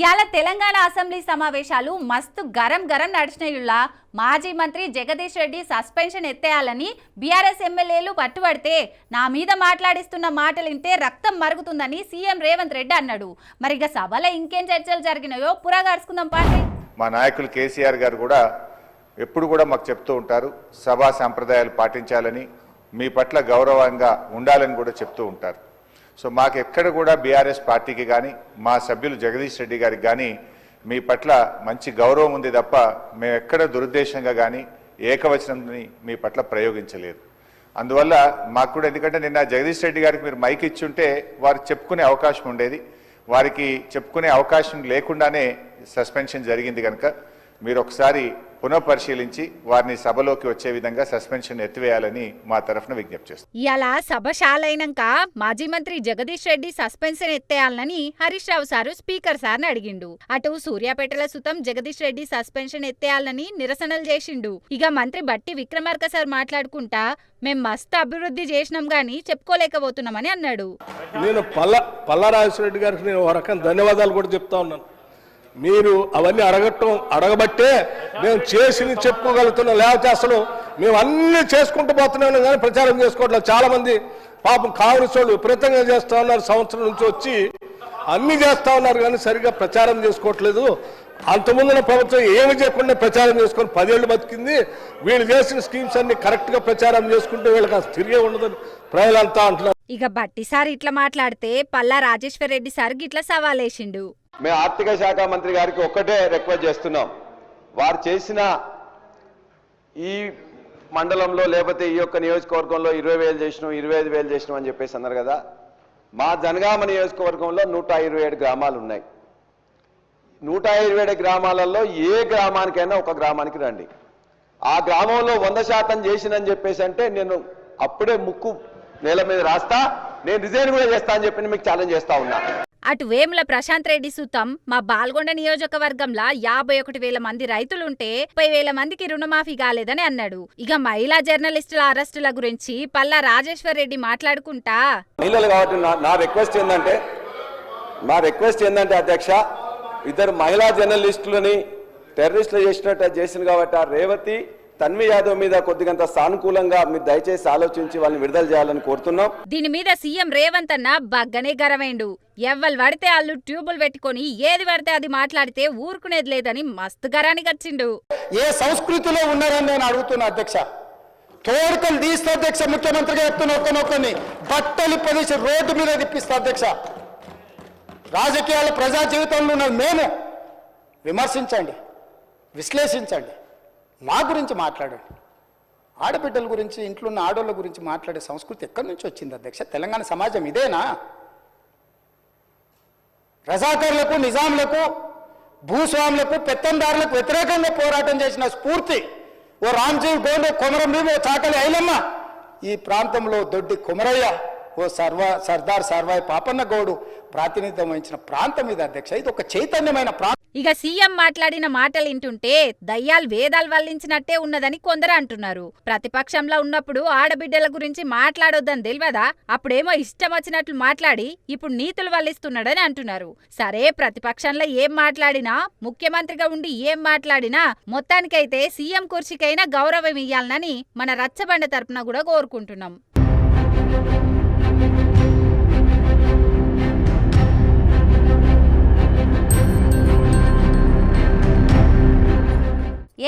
ఇవాళ తెలంగాణ అసెంబ్లీ సమావేశాలు మస్తు గరం గరం నడిచినయుళ్ళ. మాజీ మంత్రి జగదీష్ రెడ్డి సస్పెన్షన్ ఎత్తేయాలని బీఆర్ఎస్ ఎమ్మెల్యేలు పట్టుబడితే నా మీద మాట్లాడిస్తున్న మాటలు వింటే రక్తం మరుగుతుందని సీఎం రేవంత్ రెడ్డి అన్నాడు. మరి ఇక సభలో ఇంకేం చర్చలు జరిగినాయో పురాగాడుచుకుందాం పార్టీ మా నాయకులు కేసీఆర్ గారు కూడా ఎప్పుడు కూడా మాకు చెప్తూ ఉంటారు సభా సాంప్రదాయాలు పాటించాలని మీ పట్ల గౌరవంగా ఉండాలని కూడా చెప్తూ ఉంటారు. సో మాకు ఎక్కడ కూడా బీఆర్ఎస్ పార్టీకి కానీ మా సభ్యులు జగదీష్ రెడ్డి గారికి కానీ మీ పట్ల మంచి గౌరవం ఉంది తప్ప మేము ఎక్కడ దురుద్దేశంగా కానీ ఏకవచనంని మీ పట్ల ప్రయోగించలేదు. అందువల్ల మాకు కూడా ఎందుకంటే నిన్న జగదీష్ రెడ్డి గారికి మీరు మైక్ ఇచ్చుంటే వారు చెప్పుకునే అవకాశం ఉండేది. వారికి చెప్పుకునే అవకాశం లేకుండానే సస్పెన్షన్ జరిగింది కనుక మీరు ఒకసారి పునఃపరిశీలించి వారిని సభలోకి వచ్చే విధంగా సస్పెన్షన్ ఎత్తివేయాలని మా తరఫున విజ్ఞప్తి చేస్తాం ఇవాళ సభ షాలైనాక మాజీ మంత్రి జగదీష్ రెడ్డి సస్పెన్షన్ ఎత్తేయాలని హరీష్ రావు సారు స్పీకర్ సార్ని అడిగిండు. అటు సూర్యాపేటల సుతం జగదీష్ రెడ్డి సస్పెన్షన్ ఎత్తేయాలని నిరసనలు చేసిండు. ఇక మంత్రి బట్టి విక్రమార్క సార్ మాట్లాడుకుంటా మేం మస్తు అభివృద్ధి చేసినాం గాని చెప్పుకోలేకపోతున్నామని అన్నాడు. నేను పల్ల పల్లారాజరెడ్డి గారికి నేను ఒక రకం ధన్యవాదాలు కూడా చెప్తా ఉన్నాను. మీరు అవన్నీ అడగటం అడగబట్టే మేము చేసింది చెప్పుకోగలుగుతున్నాం లేకపోతే అసలు మేము అన్ని చేసుకుంటూ పోతున్నాం కానీ ప్రచారం చేసుకోవట్లేదు. చాలా మంది పాపం కాంగ్రెస్ వాళ్ళు విపరీతంగా చేస్తా ఉన్నారు. సంవత్సరం నుంచి వచ్చి అన్ని చేస్తా ఉన్నారు కానీ సరిగా ప్రచారం చేసుకోవట్లేదు. అంతకుముందున ప్రభుత్వం ఏమి చేయకుండా ప్రచారం చేసుకొని పదేళ్ళు బతికింది. వీళ్ళు చేసిన స్కీమ్స్ అన్ని కరెక్ట్గా ప్రచారం చేసుకుంటే వీళ్ళకి అసలు తిరిగే ఉండదని ప్రజలంతా అంటున్నారు. ఇక బట్టి సార్ ఇట్లా మాట్లాడితే పల్లా రాజేశ్వర్ రెడ్డి సార్ గిట్లా సవాలేసిండు. మేము ఆర్థిక శాఖ మంత్రి గారికి ఒక్కటే రిక్వెస్ట్ చేస్తున్నాం. వారు చేసిన ఈ మండలంలో లేకపోతే ఈ యొక్క నియోజకవర్గంలో ఇరవై వేలు చేసినాం ఇరవై ఐదు వేలు చేసినాం అని చెప్పేసి అన్నారు కదా. మా జనగామ నియోజకవర్గంలో నూట ఇరవై ఏడు గ్రామాలు ఉన్నాయి. నూట ఇరవై ఏడు గ్రామాలలో ఏ గ్రామానికైనా ఒక గ్రామానికి రండి. ఆ గ్రామంలో వంద శాతం చేసినని చెప్పేసి అంటే నేను అప్పుడే ముక్కు నేల మీద రాస్తా నేను రిజైన్ కూడా చేస్తా అని చెప్పి మీకు ఛాలెంజ్ చేస్తా ఉన్నా. అటు వేముల ప్రశాంత్ రెడ్డి సూతం మా బాల్గొండ నియోజకవర్గంలో యాభై ఒకటి వేల మంది రైతులుంటే ముప్పై వేల మందికి రుణమాఫీ కాలేదని అన్నాడు. ఇక మహిళా జర్నలిస్టుల అరెస్టుల గురించి పల్లా రాజేశ్వర్ రెడ్డి మాట్లాడుకుంటా. మహిళలు కాబట్టి నా రిక్వెస్ట్ ఏంటంటే నా రిక్వెస్ట్ ఏంటంటే అధ్యక్ష ఇద్దరు మహిళా జర్నలిస్టులని టెర్రరిస్టులు చేసినట్టు చేసింది కాబట్టి ఆ రేవతి తన్వి యాదవ్ మీద కొద్దిగంత సానుకూలంగా మీరు దయచేసి ఆలోచించి వాళ్ళని విడుదల చేయాలని కోరుతున్నాం. దీని మీద సీఎం రేవంత్ అన్న బగ్గనే గరవేండు ఎవ్వలు పడితే వాళ్ళు ట్యూబులు పెట్టుకొని ఏది పడితే అది మాట్లాడితే ఊరుకునేది లేదని మస్తు గరాని గచ్చిండు ఏ సంస్కృతిలో ఉన్నారని నేను అడుగుతున్నా అధ్యక్ష. తోడుకలు తీస్తే అధ్యక్ష ముఖ్యమంత్రిగా చెప్తున్న ఒక్కనొక్కని బట్టలు ప్రదేశం రోడ్డు మీద తిప్పిస్తా అధ్యక్ష. రాజకీయాల ప్రజా జీవితంలో ఉన్న మేము విమర్శించండి విశ్లేషించండి. మా గురించి మాట్లాడండి. ఆడబిడ్డల గురించి ఇంట్లో ఉన్న ఆడోళ్ళ గురించి మాట్లాడే సంస్కృతి ఎక్కడి నుంచి వచ్చింది అధ్యక్ష? తెలంగాణ సమాజం ఇదేనా? రజాకర్లకు నిజాంలకు భూస్వాములకు పెత్తందారులకు వ్యతిరేకంగా పోరాటం చేసిన స్ఫూర్తి ఓ రామ్జీవ్ గోండు కొమరం భీమ్ ఓ చాకలి ఐలమ్మ. ఈ ప్రాంతంలో దొడ్డి కుమరయ్య ఓ సర్వ సర్దార్ సర్వాయి పాపన్న గౌడు ప్రాతినిధ్యం వహించిన ప్రాంతం ఇది అధ్యక్ష. ఇది ఒక చైతన్యమైన ప్రాంతం. ఇక సీఎం మాట్లాడిన మాటలు వింటుంటే దయ్యాలు వేదాలు వల్లించినట్టే ఉన్నదని కొందరు అంటున్నారు. ప్రతిపక్షంలో ఉన్నప్పుడు ఆడబిడ్డల గురించి మాట్లాడొద్దని తెలియదా అప్పుడేమో ఇష్టం వచ్చినట్లు మాట్లాడి ఇప్పుడు నీతులు వల్లిస్తున్నాడని అంటున్నారు. సరే ప్రతిపక్షంలో ఏం మాట్లాడినా ముఖ్యమంత్రిగా ఉండి ఏం మాట్లాడినా మొత్తానికైతే సీఎం కుర్చీకైనా గౌరవం ఇయ్యాలనని మన రచ్చబండ తరపున కూడా కోరుకుంటున్నాం.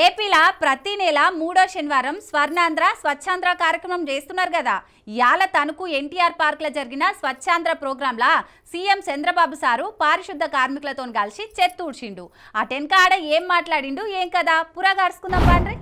ఏపీలా ప్రతి నెల మూడో శనివారం స్వర్ణాంధ్ర స్వచ్ఛాంధ్ర కార్యక్రమం చేస్తున్నారు కదా. యాల తణుకు ఎన్టీఆర్ పార్క్లో జరిగిన స్వచ్ఛాంధ్ర ప్రోగ్రాంలా సీఎం చంద్రబాబు సారు పారిశుద్ధ కార్మికులతో కలిసి చెత్తూడ్చిండు. అటెన్క ఆడ ఏం మాట్లాడిండు ఏం కదా పురాగాడుచుకుందాం పాండ్రి.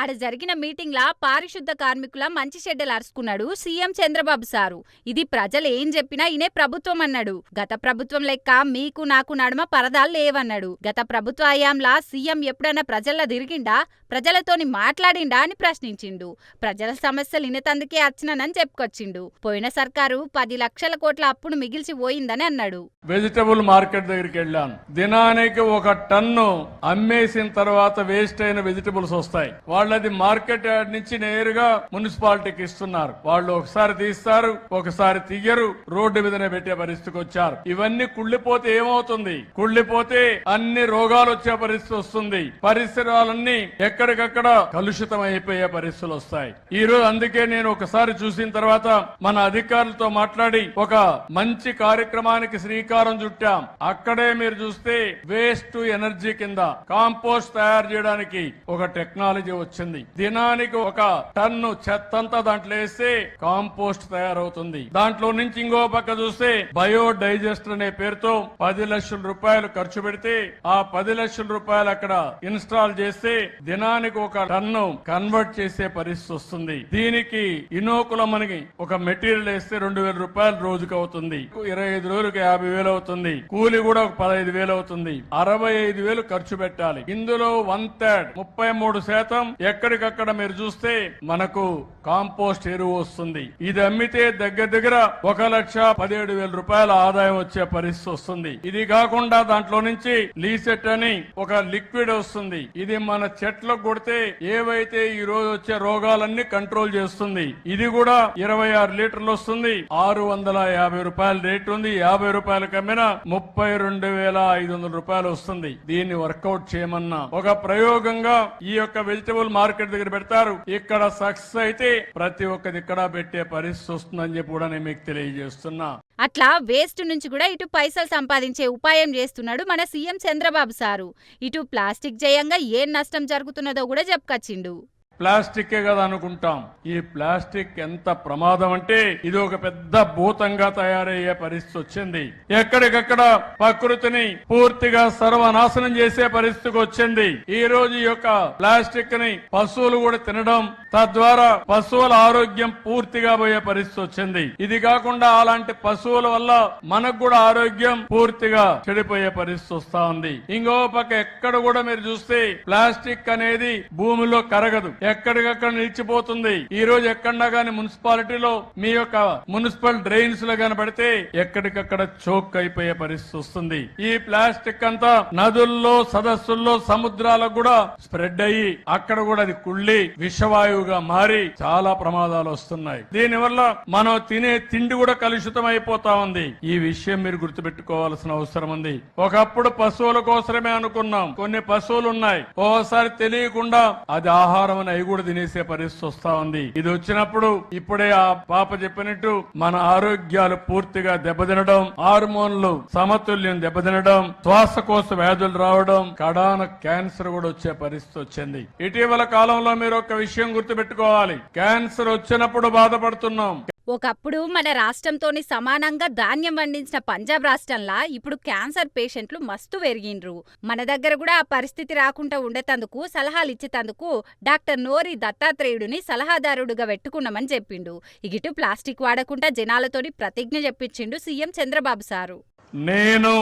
ఆడ జరిగిన మీటింగ్లా పారిశుద్ధ కార్మికుల మంచి చెడ్డలు అరుచుకున్నాడు సీఎం చంద్రబాబు సారు. ఇది ప్రజలు ఏం చెప్పినా ఇనే ప్రభుత్వం అన్నాడు. గత ప్రభుత్వం లెక్క మీకు నాకు నడుమ పరదాలు లేవన్నాడు. గత ప్రభుత్వ హయాంలా సీఎం ఎప్పుడైనా ప్రజల్లో తిరిగిండా? ప్రజలతోని మాట్లాడిండా అని ప్రశ్నించిండు. ప్రజల సమస్యలు ఇనతందుకే వచ్చినానని చెప్పుకొచ్చిండు. పోయిన సర్కారు పది లక్షల కోట్ల అప్పును మిగిల్చి పోయిందని అన్నాడు. వెజిటబుల్ మార్కెట్ దగ్గరికి వెళ్ళాను. దినానికి ఒక టన్ను అమ్మేసిన తర్వాత వేస్ట్ అయిన వెజిటబుల్స్ వస్తాయి. వాళ్ళు వాళ్ళది మార్కెట్ యార్డ్ నుంచి నేరుగా మున్సిపాలిటీకి ఇస్తున్నారు. వాళ్ళు ఒకసారి తీస్తారు ఒకసారి తీయరు రోడ్డు మీదనే పెట్టే పరిస్థితికి వచ్చారు. ఇవన్నీ కుళ్ళిపోతే ఏమవుతుంది? కుళ్ళిపోతే అన్ని రోగాలు వచ్చే పరిస్థితి వస్తుంది. పరిసరాలన్నీ ఎక్కడికక్కడ కలుషితం అయిపోయే పరిస్థితులు వస్తాయి. ఈ రోజు అందుకే నేను ఒకసారి చూసిన తర్వాత మన అధికారులతో మాట్లాడి ఒక మంచి కార్యక్రమానికి శ్రీకారం చుట్టాం. అక్కడే మీరు చూస్తే వేస్ట్ ఎనర్జీ కింద కాంపోస్ట్ తయారు చేయడానికి ఒక టెక్నాలజీ వచ్చింది. దినానికి ఒక టన్ను చెత్తంతా దాంట్లో వేస్తే కాంపోస్ట్ తయారవుతుంది. దాంట్లో నుంచి ఇంకో పక్క చూస్తే బయో డైజెస్టర్ అనే పేరుతో పది లక్షల రూపాయలు ఖర్చు పెడితే ఆ పది లక్షల రూపాయలు అక్కడ ఇన్స్టాల్ చేస్తే దినానికి ఒక టన్ను కన్వర్ట్ చేసే పరిస్థితి వస్తుంది. దీనికి ఇనోకులం అని ఒక మెటీరియల్ వేస్తే రెండు వేల రూపాయలు రోజుకి అవుతుంది. ఇరవై ఐదు రోజులకు యాభై వేలు అవుతుంది. కూలి కూడా ఒక పదహైదు వేలు అవుతుంది. అరవై ఐదు వేలు ఖర్చు పెట్టాలి. ఇందులో వన్ థర్డ్ ముప్పై మూడు శాతం ఎక్కడికక్కడ మీరు చూస్తే మనకు కాంపోస్ట్ ఎరువు వస్తుంది. ఇది అమ్మితే దగ్గర దగ్గర ఒక లక్ష పదిహేడు వేల రూపాయల ఆదాయం వచ్చే పరిస్థితి వస్తుంది. ఇది కాకుండా దాంట్లో నుంచి లీసెట్ అని ఒక లిక్విడ్ వస్తుంది. ఇది మన చెట్లకు కొడితే ఏవైతే ఈ రోజు వచ్చే రోగాలన్నీ కంట్రోల్ చేస్తుంది. ఇది కూడా ఇరవై ఆరు లీటర్లు వస్తుంది. ఆరు వందల యాభై రూపాయల రేట్ ఉంది. యాభై రూపాయల కమ్మిన ముప్పై రెండు వేల ఐదు వందల రూపాయలు వస్తుంది. దీన్ని వర్కౌట్ చేయమన్నా ఒక ప్రయోగంగా ఈ యొక్క వెజిటబుల్ మార్కెట్ దగ్గర పెడతారు. ఇక్కడ సక్సెస్ అయితే ప్రతి ఒక్కది ఇక్కడ పెట్టే పరిస్థితి వస్తుందని చెప్పి కూడా నేను మీకు తెలియజేస్తున్నా. అట్లా వేస్ట్ నుంచి కూడా ఇటు పైసలు సంపాదించే ఉపాయం చేస్తున్నాడు మన సీఎం చంద్రబాబు సారు. ఇటు ప్లాస్టిక్ జయంగా ఏం నష్టం జరుగుతున్నదో కూడా చెప్పుకొచ్చిండు. ప్లాస్టిక్ కదా అనుకుంటాం. ఈ ప్లాస్టిక్ ఎంత ప్రమాదం అంటే ఇది ఒక పెద్ద భూతంగా తయారయ్యే పరిస్థితి వచ్చింది. ఎక్కడికక్కడ ప్రకృతిని పూర్తిగా సర్వనాశనం చేసే పరిస్థితికి వచ్చింది. ఈ రోజు యొక్క ప్లాస్టిక్ని పశువులు కూడా తినడం తద్వారా పశువుల ఆరోగ్యం పూర్తిగా పోయే పరిస్థితి వచ్చింది. ఇది కాకుండా అలాంటి పశువుల వల్ల మనకు కూడా ఆరోగ్యం పూర్తిగా చెడిపోయే పరిస్థితి వస్తా ఉంది. ఇంకో పక్క ఎక్కడ కూడా మీరు చూస్తే ప్లాస్టిక్ అనేది భూమిలో కరగదు. ఎక్కడికక్కడ నిలిచిపోతుంది. ఈ రోజు ఎక్కడన్నా గానీ మున్సిపాలిటీలో మీ యొక్క మున్సిపల్ డ్రైన్స్లో కనబడితే ఎక్కడికక్కడ చోక్ అయిపోయే పరిస్థితి వస్తుంది. ఈ ప్లాస్టిక్ అంతా నదుల్లో సదస్సుల్లో సముద్రాలకు కూడా స్ప్రెడ్ అయ్యి అక్కడ కూడా అది కుళ్ళి విషవాయువుగా మారి చాలా ప్రమాదాలు వస్తున్నాయి. దీనివల్ల మనం తినే తిండి కూడా కలుషితం అయిపోతా ఉంది. ఈ విషయం మీరు గుర్తుపెట్టుకోవాల్సిన అవసరం ఉంది. ఒకప్పుడు పశువుల కోసమే అనుకున్నాం. కొన్ని పశువులు ఉన్నాయి. ఓసారి తెలియకుండా అది ఆహారం అని అవి కూడా తినేసే పరిస్థితి వస్తా ఉంది. ఇది వచ్చినప్పుడు ఇప్పుడే ఆ పాప చెప్పినట్టు మన ఆరోగ్యాలు పూర్తిగా దెబ్బతినడం హార్మోన్లు సమతుల్యం దెబ్బతినడం శ్వాసకోశ వ్యాధులు రావడం కడాన క్యాన్సర్ కూడా వచ్చే పరిస్థితి వచ్చింది. ఇటీవల కాలంలో మీరు ఒక విషయం గుర్తుపెట్టుకోవాలి. క్యాన్సర్ వచ్చినప్పుడు బాధపడుతున్నాం. ఒకప్పుడు మన రాష్ట్రంతోని సమానంగా ధాన్యం పండించిన పంజాబ్ రాష్ట్రంలా ఇప్పుడు క్యాన్సర్ పేషెంట్లు మస్తు పెరిగిండ్రు. మన దగ్గర కూడా ఆ పరిస్థితి రాకుండా ఉండేతందుకు సలహాలు ఇచ్చేతందుకు డాక్టర్ నోరి దత్తాత్రేయుడిని సలహాదారుడుగా పెట్టుకున్నామని చెప్పిండు. ఇగిటు ప్లాస్టిక్ వాడకుండా జనాలతోని ప్రతిజ్ఞ చెప్పించిండు సీఎం చంద్రబాబు సారు. నేను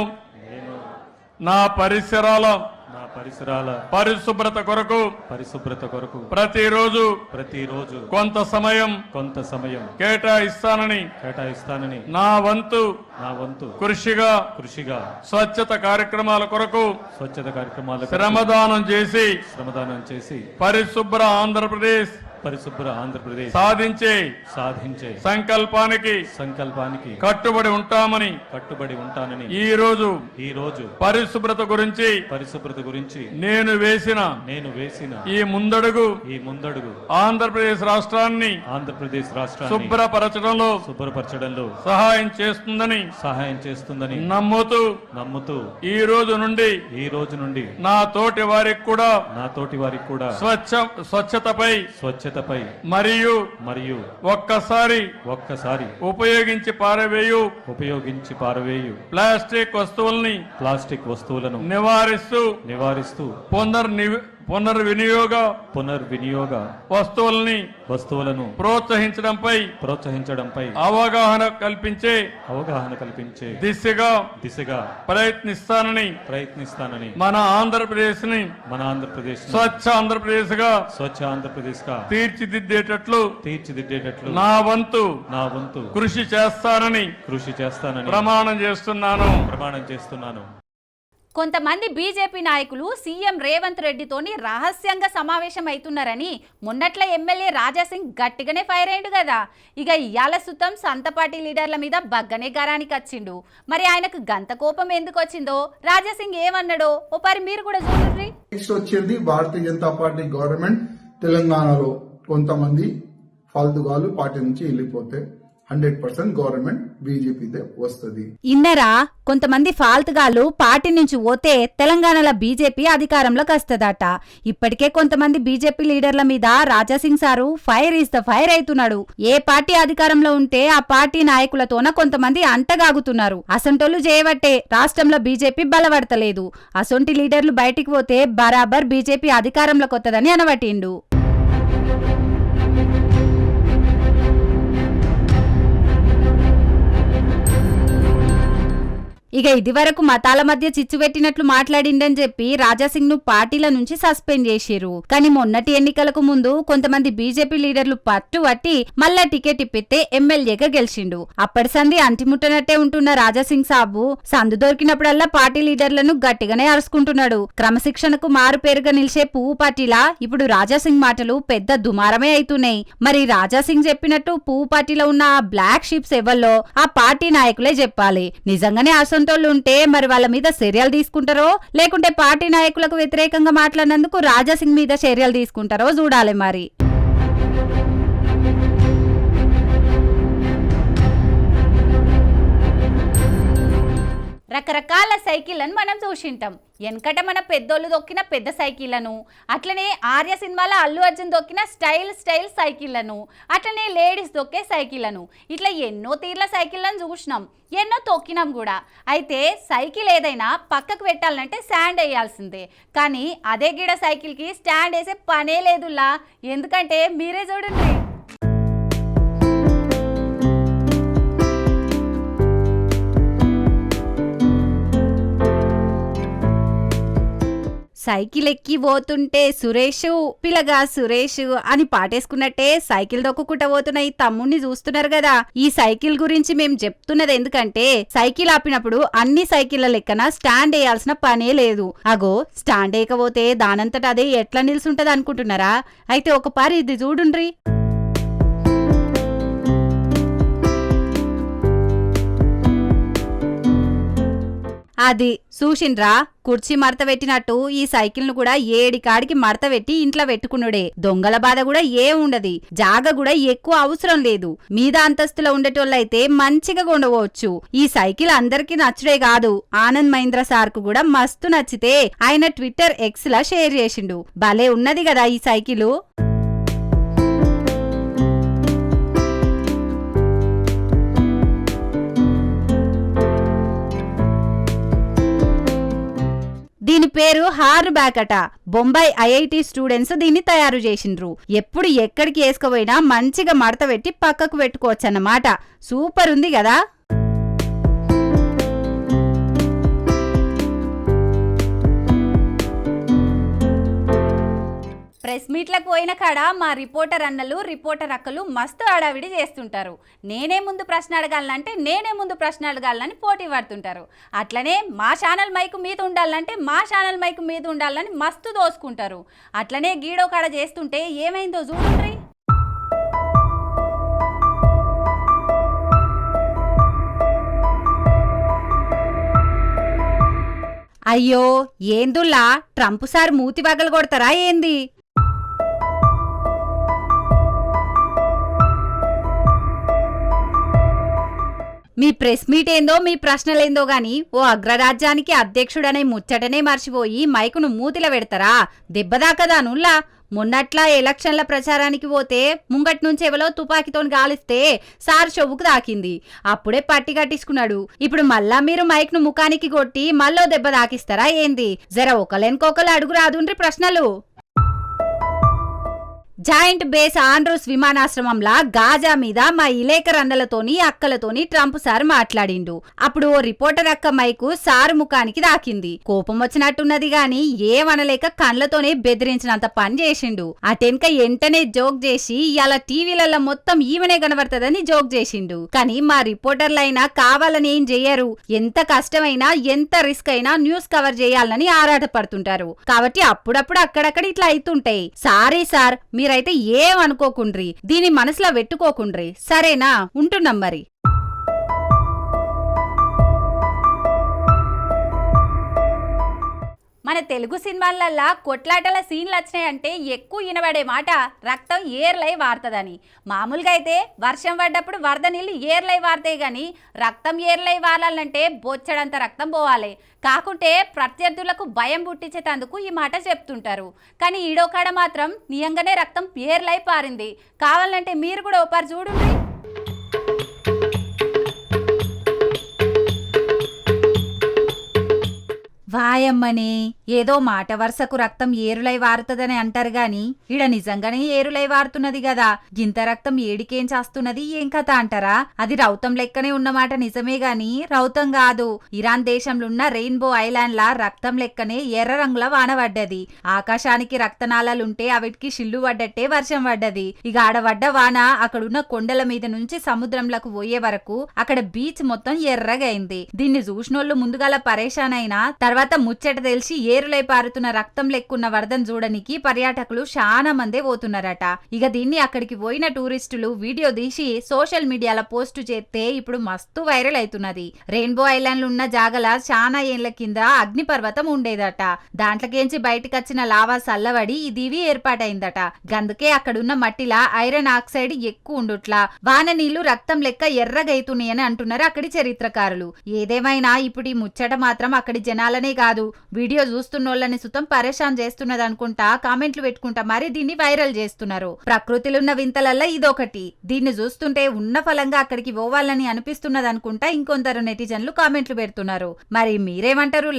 నా పరిసరాల పరిసరాల పరిశుభ్రత కొరకు పరిశుభ్రత కొరకు ప్రతిరోజు ప్రతిరోజు కొంత సమయం కొంత సమయం కేటాయిస్తానని కేటాయిస్తానని నా వంతు నా వంతు కృషిగా కృషిగా స్వచ్ఛత కార్యక్రమాల కొరకు స్వచ్ఛత కార్యక్రమాలకు శ్రమదానం చేసి శ్రమదానం చేసి పరిశుభ్ర ఆంధ్రప్రదేశ్ పరిశుభ్ర ఆంధ్రప్రదేశ్ సాధించే సాధించే సంకల్పానికి సంకల్పానికి కట్టుబడి ఉంటామని కట్టుబడి ఉంటానని ఈ రోజు ఈ రోజు పరిశుభ్రత గురించి పరిశుభ్రత గురించి నేను వేసిన నేను వేసిన ఈ ముందడుగు ఈ ముందడుగు ఆంధ్రప్రదేశ్ రాష్ట్రాన్ని ఆంధ్రప్రదేశ్ రాష్ట్రాన్ని శుభ్రపరచడంలో శుభ్రపరచడంలో సహాయం చేస్తుందని సహాయం చేస్తుందని నమ్ముతూ నమ్ముతూ ఈ రోజు నుండి ఈ రోజు నుండి నా తోటి వారికి కూడా నా తోటి వారికి కూడా స్వచ్ఛ స్వచ్ఛతపై స్వచ్ఛతపై మరియు మరియు ఒక్కసారి ఒక్కసారి ఉపయోగించి పారవేయు. ఉపయోగించి పారవేయు. ప్లాస్టిక్ వస్తువుల్ని ప్లాస్టిక్ వస్తువులను నివారిస్తూ నివారిస్తూ పునర్ని పునర్వినియోగ పునర్వినియోగ వస్తువుల్ని వస్తువులను ప్రోత్సహించడంపై ప్రోత్సహించడంపై అవగాహన కల్పించే అవగాహన కల్పించే దిశగా దిశగా ప్రయత్నిస్తానని ప్రయత్నిస్తానని మన ఆంధ్రప్రదేశ్ని మన ఆంధ్రప్రదేశ్ స్వచ్ఛ ఆంధ్రప్రదేశ్గా స్వచ్ఛ ఆంధ్రప్రదేశ్గా తీర్చిదిద్దేటట్లు తీర్చిదిద్దేటట్లు నా వంతు నా వంతు కృషి చేస్తానని కృషి చేస్తానని ప్రమాణం చేస్తున్నాను. ప్రమాణం చేస్తున్నాను. కొంతమంది బీజేపీ నాయకులు సీఎం రేవంత్ రెడ్డితోని రహస్యంగా సమావేశం అవుతున్నారని మొన్నట్ల ఎమ్మెల్యే రాజాసింగ్ గట్టిగానే ఫైర్ అయ్యిండు కదా. ఇక ఇయాల సుతం సంత పార్టీ లీడర్ల మీద బగ్గనే గరానికి వచ్చిండు మరి ఆయనకు గంత కోపం ఎందుకు వచ్చిందో? రాజాసింగ్ ఏమన్నాడో? ఓ పరి మీరు కూడా చూడండి. వచ్చింది భారతీయ జనతా పార్టీ గవర్నమెంట్ తెలంగాణలో కొంతమంది ఫాల్తుగాలు పార్టీ నుంచి వెళ్ళిపోతే హండ్రెడ్ పర్సెంట్ గవర్నమెంట్ బీజేపీదే వస్తుంది. ఇన్నరా కొంతమంది ఫాల్తుగాళ్ళు పార్టీ నుంచి పోతే తెలంగాణలో బీజేపీ అధికారంలోకి వస్తుందట. ఇప్పటికే కొంతమంది బీజేపీ లీడర్ల మీద Raja Singh sir fire is the fire అవుతున్నాడు. ఏ పార్టీ అధికారంలో ఉంటే ఆ పార్టీ నాయకులతోన కొంతమంది అంటగాగుతున్నారు. అసంటోళ్ళు చేయబట్టే రాష్ట్రంలో బీజేపీ బలపడతలేదు. అసొంటి లీడర్లు బయటికి పోతే బరాబర్ బీజేపీ అధికారంలోకి వస్తుందని అనబట్టిండు. ఇక ఇదివరకు మతాల మధ్య చిచ్చు పెట్టినట్లు మాట్లాడిండని చెప్పి రాజాసింగ్ను పార్టీల నుంచి సస్పెండ్ చేసిరు కానీ మొన్నటి ఎన్నికలకు ముందు కొంతమంది బీజేపీ లీడర్లు పట్టు పట్టి మళ్ళా టికెట్ ఇప్పితే ఎమ్మెల్యేగా గెలిచిండు. అప్పటి సంది అంటిముట్టనట్టే ఉంటున్న రాజాసింగ్ సాబు సందు దొరికినప్పుడల్లా పార్టీ లీడర్లను గట్టిగానే అరుచుకుంటున్నాడు క్రమశిక్షణకు మారు పేరుగా నిలిచే పువ్వు పార్టీలా ఇప్పుడు రాజాసింగ్ మాటలు పెద్ద దుమారమే అవుతున్నాయి మరి రాజాసింగ్ చెప్పినట్టు పువ్వు పార్టీలో ఉన్న ఆ బ్లాక్ షీప్స్ ఎవల్లో? ఆ పార్టీ నాయకులే చెప్పాలి. నిజంగానే అసంటోళ్ళు ఉంటే మరి వాళ్ళ మీద చర్యలు తీసుకుంటారో? లేకుంటే పార్టీ నాయకులకు వ్యతిరేకంగా మాట్లాడినందుకు రాజాసింగ్ మీద చర్యలు తీసుకుంటారో? చూడాలి మరి. రకరకాల సైకిళ్ళను మనం చూసింటాం. వెనకట మన పెద్దోళ్ళు దొక్కిన పెద్ద సైకిళ్ళను అట్లనే ఆర్య సినిమాలో అల్లు అర్జున్ దొక్కిన స్టైల్ స్టైల్ సైకిళ్ళను అట్లనే లేడీస్ దొక్కే సైకిళ్ళను ఇట్లా ఎన్నో తీర్ల సైకిళ్ళను చూసినాం. ఎన్నో తొక్కినాం కూడా. అయితే సైకిల్ ఏదైనా పక్కకు పెట్టాలంటే స్టాండ్ వేయాల్సిందే. కానీ అదే గిడ సైకిల్కి స్టాండ్ వేసే పనే లేదులా. ఎందుకంటే మీరే చూడండి. సైకిల్ ఎక్కి పోతుంటే సురేష్ పిల్లగా సురేష్ అని పాటేసుకున్నట్టే సైకిల్ దొక్కుకుంటా పోతున్న ఈ తమ్ముణ్ణి చూస్తున్నారు కదా. ఈ సైకిల్ గురించి మేము చెప్తున్నది ఎందుకంటే సైకిల్ ఆపినప్పుడు అన్ని సైకిళ్ళ లెక్కన స్టాండ్ వేయాల్సిన పనే లేదు. అగో స్టాండ్ వేయకపోతే దానంతట అదే ఎట్లా నిల్చుంటది అనుకుంటున్నారా అయితే ఒక పారి ఇది చూడుండ్రి. అది చూసిండ్రా కుర్చీ మడత పెట్టినట్టు ఈ సైకిల్ను కూడా ఏడి కాడికి మడత పెట్టి ఇంట్లో పెట్టుకున్నాడే దొంగల బాధ కూడా ఏ ఉండదు జాగ కూడా ఎక్కువ అవసరం లేదు. మీద అంతస్తులో ఉండేటోళ్ళైతే మంచిగా కొండవచ్చు ఈ సైకిల్ అందరికీ నచ్చుడే కాదు. ఆనంద్ మహీంద్ర సార్కు కూడా మస్తు నచ్చితే ఆయన ట్విట్టర్ ఎక్స్ లా షేర్ చేసిండు. భలే ఉన్నది కదా ఈ సైకిలు. దీని పేరు హార్ బ్యాక్ అట బొంబాయి ఐఐటి స్టూడెంట్స్ దీన్ని తయారు చేసిండ్రు. ఎప్పుడు ఎక్కడికి వేసుకుపోయినా మంచిగా మడత పెట్టి పక్కకు పెట్టుకోవచ్చు అన్నమాట సూపర్ ఉంది కదా ప్రెస్ మీట్లకు పోయిన కాడ మా రిపోర్టర్ అన్నలు రిపోర్టర్ అక్కలు మస్తు అడావిడి చేస్తుంటారు. నేనే ముందు ప్రశ్న అడగాలంటే నేనే ముందు ప్రశ్న అడగాలని పోటీ పడుతుంటారు. అట్లనే మా ఛానల్ మైకు మీద ఉండాలంటే మా ఛానల్ మైకు మీద ఉండాలని మస్తు దోసుకుంటారు. అట్లనే గీడో కాడ చేస్తుంటే ఏమైందో చూడండి. అయ్యో ఏందుల్లా ట్రంప్ సార్ మూతి వగలు కొడతారా ఏంది? మీ ప్రెస్ మీట్ ఏందో మీ ప్రశ్నలేందో గాని ఓ అగ్రరాజ్యానికి అధ్యక్షుడనే ముచ్చటనే మర్చిపోయి మైకును మూతిల పెడతారా? దెబ్బదాకదానుల్లా మొన్నట్లా ఎలక్షన్ల ప్రచారానికి పోతే ముంగట్ నుంచి ఎవలో తుపాకీతోని గాలిస్తే సార్ చెవుకు తాకింది. అప్పుడే పట్టి కట్టించుకున్నాడు. ఇప్పుడు మళ్ళా మీరు మైక్ను ముఖానికి కొట్టి మళ్ళో దెబ్బ తాకిస్తారా ఏంది? జర ఒకలేనుకొకలు అడుగు రాదుండ్రి ప్రశ్నలు. జాయింట్ బేస్ ఆండ్రూస్ విమానాశ్రమంలా గాజా మీద మా ఇలేకరన్నలతోని అక్కలతోని ట్రంప్ సార్ మాట్లాడిండు. అప్పుడు ఓ రిపోర్టర్ అక్క మైకు సారు ముఖానికి దాకింది. కోపం వచ్చినట్టున్నది గాని ఏమనలేక కండ్లతోనే బెదిరించినంత పని చేసిండు. అటెనక ఎంటనే జోక్ చేసి ఇలా టీవీలలో మొత్తం ఈమెనే కనబడుతుందని జోక్ చేసిండు. కానీ మా రిపోర్టర్లైనా కావాలని ఏం చెయ్యరు ఎంత కష్టమైనా ఎంత రిస్క్ అయినా న్యూస్ కవర్ చేయాలని ఆరాటపడుతుంటారు. కాబట్టి అప్పుడప్పుడు అక్కడక్కడ ఇట్లా అవుతుంటాయి సారీ సార్ మీరైతే ఏమనుకోకుండ్రి? దీని మనసులో పెట్టుకోకుండ్రి సరేనా? ఉంటున్నాం మరి. మన తెలుగు సినిమాలల్లా కొట్లాటల సీన్లు వచ్చినాయంటే ఎక్కువ వినబడే మాట రక్తం ఏర్లై వారుతుందని. మామూలుగా అయితే వర్షం పడ్డప్పుడు వరద నీళ్ళు ఏర్లై వారుతాయి కానీ రక్తం ఏర్లై వారాలంటే బొచ్చడంత రక్తం పోవాలి. కాకుంటే ప్రత్యర్థులకు భయం పుట్టించేటందుకు ఈ మాట చెప్తుంటారు. కానీ ఈడోకాడ మాత్రం నియంగానే రక్తం ఏర్లై పారింది. కావాలంటే మీరు కూడా ఒకసారి చూడండి. వాయమ్మని ఏదో మాట వరుసకు రక్తం ఏరులై వారుతదని అంటారు గాని ఈడ నిజంగానే ఏరులై వారుతున్నది కదా గింత రక్తం ఏడికేం చేస్తున్నది ఏం కథ అంటారా? అది రౌతం లెక్కనే ఉన్నమాట నిజమే గాని రౌతం కాదు ఇరాన్ దేశంలో ఉన్న రెయిన్బో ఐలాండ్ లా రక్తం లెక్కనే ఎర్ర రంగుల వాన పడ్డది. ఆకాశానికి రక్తనాళాలుంటే అవిటికి షిల్లు పడ్డట్టే వర్షం పడ్డది. ఇక ఆడవడ్డ వాన అక్కడున్న కొండల మీద నుంచి సముద్రంలోకి పోయే వరకు అక్కడ బీచ్ మొత్తం ఎర్రగైంది. దీన్ని చూసినోళ్ళు ముందుగాల పరేషాన్ అయినా తర్వాత ముచ్చట తెలిసి ఏరులై పారుతున్న రక్తం లెక్కున్న వరదను చూడనికి పర్యాటకులు చాలా మందే పోతున్నారట. ఇక దీన్ని అక్కడికి పోయిన టూరిస్టులు వీడియో తీసి సోషల్ మీడియాలో పోస్టు చేస్తే ఇప్పుడు మస్తు వైరల్ అవుతున్నది రెయిన్బో ఐలాండ్ ఉన్న జాగల చాలా ఏళ్ళ కింద అగ్నిపర్వతం ఉండేదట. దాంట్లోకేంచి బయటకు వచ్చిన లావా సల్లబడి ఈ దివి ఏర్పాటైందట. గందుకే అక్కడున్న మట్టిలా ఐరన్ ఆక్సైడ్ ఎక్కువ ఉండుట్లా. వాన నీళ్ళు రక్తం లెక్క ఎర్రగైతున్నాయని అంటున్నారు అక్కడి చరిత్రకారులు. ఏదేమైనా ఇప్పుడు ఈ ముచ్చట మాత్రం అక్కడి జనాలనే కాదు. వీడియో చూస్తున్నోళ్ళని సుతం పరేషాన్ చేస్తున్నది అనుకుంటా కామెంట్లు పెట్టుకుంటా మరి దీన్ని వైరల్ చేస్తున్నారు. ప్రకృతిలో ఉన్న వింతలల్లా ఇదొకటి. దీన్ని చూస్తుంటే ఉన్న ఫలంగా అక్కడికి పోవాలని అనిపిస్తున్నది అనుకుంటా ఇంకొందరు నెటిజన్లు కామెంట్లు పెడుతున్నారు. మరి మీరేమంటారు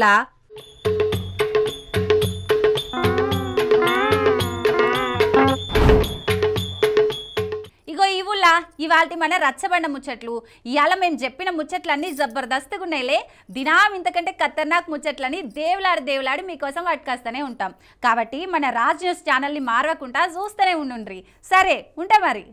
లా ఇవాళ మన రచ్చబండ ముచ్చట్లు. ఇవాళ మేము చెప్పిన ముచ్చట్లన్నీ జబర్దస్త్గా ఉన్నాయిలే దినాం ఇంతకంటే ఖతర్నాక్ ముచ్చట్లని దేవులాడి దేవులాడి మీకోసం పట్టుకొస్తూనే ఉంటాం. కాబట్టి మన రాజ్ న్యూస్ ఛానల్ని మారకుండా చూస్తూనే ఉండుండ్రి. సరే ఉంటా మరి.